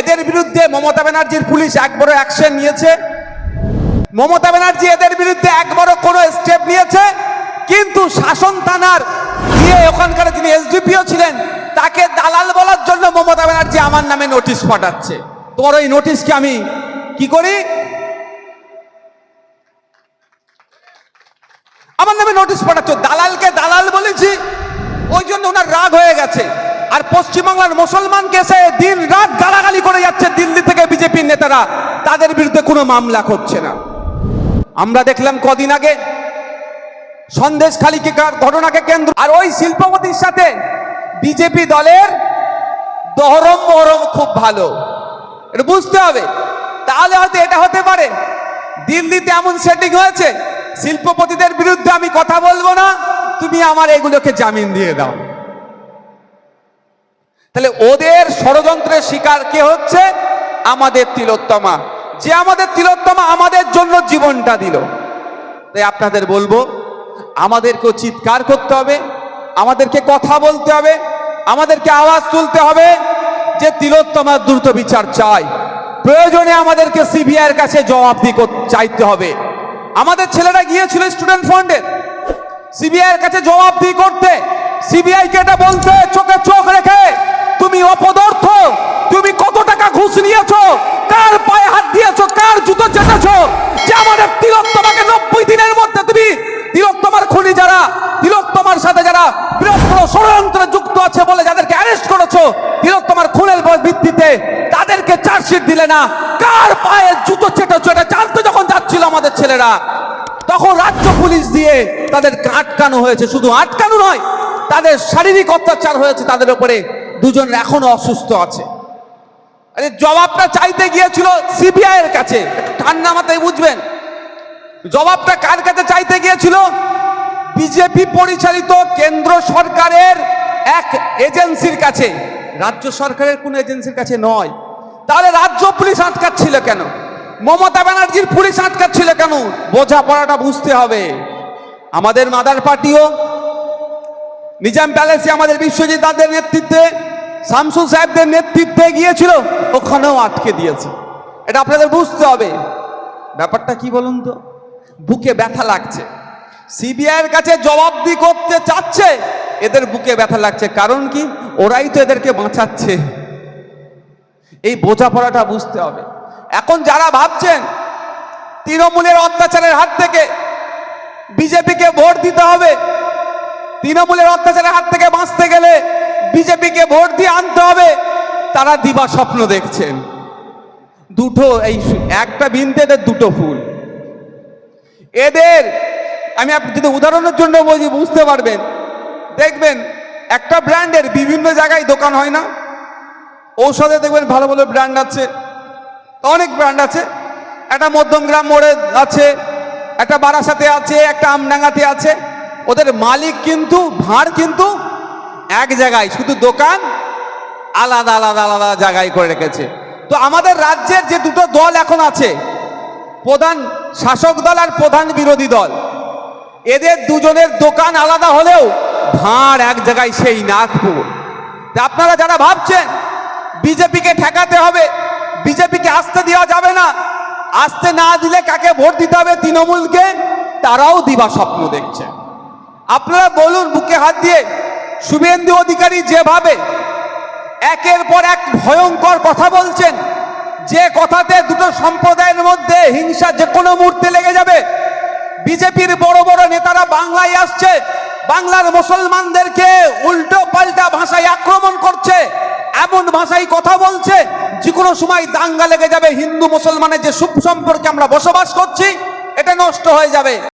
এদের বিরুদ্ধে মমতা ব্যানার্জির পুলিশ একবারও অ্যাকশন নিয়েছে। মমতা ব্যানার্জি এদের বিরুদ্ধে এক একবারও কোনো স্টেপ নিয়েছে। কিন্তু শাসন থানার গিয়ে ওখানকার যিনি এসডিপিও ছিলেন, তাকে দালাল বলার জন্য মমতা ব্যানার্জি আমার নামে নোটিশ পাঠাচ্ছে। তোমার ওই নোটিশকে আমি কি করি? আমার নামে নোটিশ পাঠাচ্ছ। দালালকে দালাল বলেছি, ওই জন্য ওনার রাগ হয়ে গেছে। আর পশ্চিমবাংলার মুসলমানকে এসে দিন রাত গালাগালি করে যাচ্ছে দিল্লি থেকে বিজেপির নেতারা, তাদের বিরুদ্ধে কোনো মামলা করছে না। আমরা দেখলাম কদিন আগে সন্দেশ খালিকে ঘটনাকে কেন্দ্র আর ওই শিল্পপতির সাথে বিজেপি দলের দহরম মহরম খুব ভালো। এটা বুঝতে হবে। তাহলে হয়তো এটা হতে পারে। দিল্লিতে এমন সেটিং হয়েছে, শিল্পপতিদের বিরুদ্ধে আমি কথা বলব না, তুমি আমার এগুলোকে জামিন দিয়ে দাও। তাহলে ওদের ষড়যন্ত্রের শিকার কে হচ্ছে? আমাদের তিলোত্তমা। যে আমাদের তিলোত্তমা আমাদের জন্য জীবনটা দিল। তাই আপনাদের বলব, আমাদেরকেও চিৎকার করতে হবে, আমাদেরকে কথা বলতে হবে, আমাদেরকে আওয়াজ তুলতে হবে যে তিলোত্তমার দ্রুত বিচার চাই প্রয়োজনে আমাদেরকে সিবিআইয়ের কাছে জবাবদি চাইতে হবে। আমাদের ছেলেরা গিয়েছিল স্টুডেন্ট ফান্ডের সিবিআইয়ের কাছে জবাবদি করতে। সিবিআই কে এটা বলতে, চোখে চোখ রেখে তুমি অপদার্থ। তুমি কত টাকা ঘুষ নিয়েছো? কার পায়ে হাত দিয়েছ? কার জুতো চেটেছো যে আমাদের তিলোত্তমাকে নব্বই দিনের মধ্যে তুমি তিলোত্তমার খুনি যারা, তিলোত্তমার সাথে যারা বৃহত্তর ষড়যন্ত্রে যুক্ত আছে বলে যাদেরকে অ্যারেস্ট করেছ, তিলোত্তমার খুনের ভিত্তিতে তাদেরকে চার্জশিট দিলে না। কার পায়ে জুতো চেটেছো এটা জানতে যখন যাচ্ছিল আমাদের ছেলেরা, তখন রাজ্য পুলিশ দিয়ে তাদেরকে আটকানো হয়েছে। শুধু আটকানো নয়, তাদের শারীরিক অত্যাচার হয়েছে তাদের উপরে। দুজন এখনও অসুস্থ আছে। আরে জবাবটা চাইতে গিয়েছিল সিবিআই এর কাছে। ঠান্ডা মাথায় বুঝবেন। জবাবটা কার কাছে চাইতে গিয়েছিল? বিজেপি পরিচালিত কেন্দ্র সরকারের এক এজেন্সির কাছে। রাজ্য সরকারের কোন এজেন্সির কাছে নয়। তাহলে রাজ্য পুলিশ আটকাচ্ছিল কেন? মমতা ব্যানার্জির পুলিশ আটকাচ্ছিল কেন? বোঝাপড়াটা বুঝতে হবে। আমাদের মাদার পার্টিও নিজাম প্যালেসে আমাদের বিশ্বজিৎ দাদের নেতৃত্বে, শামসুল সাহেবদের নেতৃত্বে গিয়েছিল, ওখানেও আটকে দিয়েছে। এটা আপনাদের বুঝতে হবে। ব্যাপারটা কি বলুন তো? বুকে ব্যথা লাগছে। সিবিআইয়ের কাছে জবাবদি করতে চাচ্ছে, এদের বুকে ব্যথা লাগছে। কারণ কি? ওরাই তো এদেরকে বাঁচাচ্ছে। এই বোঝাপড়াটা বুঝতে হবে। এখন যারা ভাবছেন, তৃণমূলের অত্যাচারের হাত থেকে বিজেপিকে ভোট দিতে হবে তৃণমূলের অত্যাচারের হাত থেকে বাঁচতে গেলে বিজেপিকে ভোট দিয়ে আনতে হবে। তারা দিবা স্বপ্ন দেখছেন। দুটো এই একটা বিনতে এদের দুটো ফুল। এদের, আমি যদি উদাহরণের জন্য বলছি বুঝতে পারবেন। দেখবেন, একটা ব্র্যান্ডের বিভিন্ন জায়গায় দোকান হয় না। ঔষধে দেখবেন ভালো ভালো ব্র্যান্ড আছে। অনেক ব্র্যান্ড আছে। একটা মধ্যমগ্রাম মোড়ে আছে, একটা বারাসাতে আছে, একটা আমডাঙ্গাতে আছে। ওদের মালিক কিন্তু, ভাঁড় কিন্তু এক জায়গায়, শুধু দোকান আলাদা আলাদা আলাদা জায়গায় করে রেখেছে। তো আমাদের রাজ্যের যে দুটো দল এখন আছে, প্রধান শাসক দল আর প্রধান বিরোধী দল, এদের দুজনের দোকান আলাদা হলেও ভাঁড় এক জায়গায় সেই নাগপুর। তা আপনারা যারা ভাবছেন, বিজেপিকে ঠেকাতে হবে, বিজেপিকে আসতে দেওয়া যাবে না, আসতে না দিলে কাকে ভোট দিতে হবে তৃণমূলকে, তারাও দিবা স্বপ্ন দেখছে। আপনারা বলুন বুকে হাত দিয়ে। শুভেন্দু অধিকারী যেভাবে একের পর এক ভয়ঙ্কর কথা বলছেন, যে কথাতে দুটো সম্প্রদায়ের মধ্যে হিংসা যে কোনো মুহূর্তে লেগে যাবে। বিজেপির বড় বড় নেতারা বাংলায় আসছে, বাংলার মুসলমানদেরকে উল্টো পাল্টা ভাষায় আক্রমণ করছে, এমন ভাষায় কথা বলছে যে কোনো সময় দাঙ্গা লেগে যাবে। হিন্দু মুসলমানের যে সুখ সম্পর্কে আমরা বসবাস করছি, এটা নষ্ট হয়ে যাবে।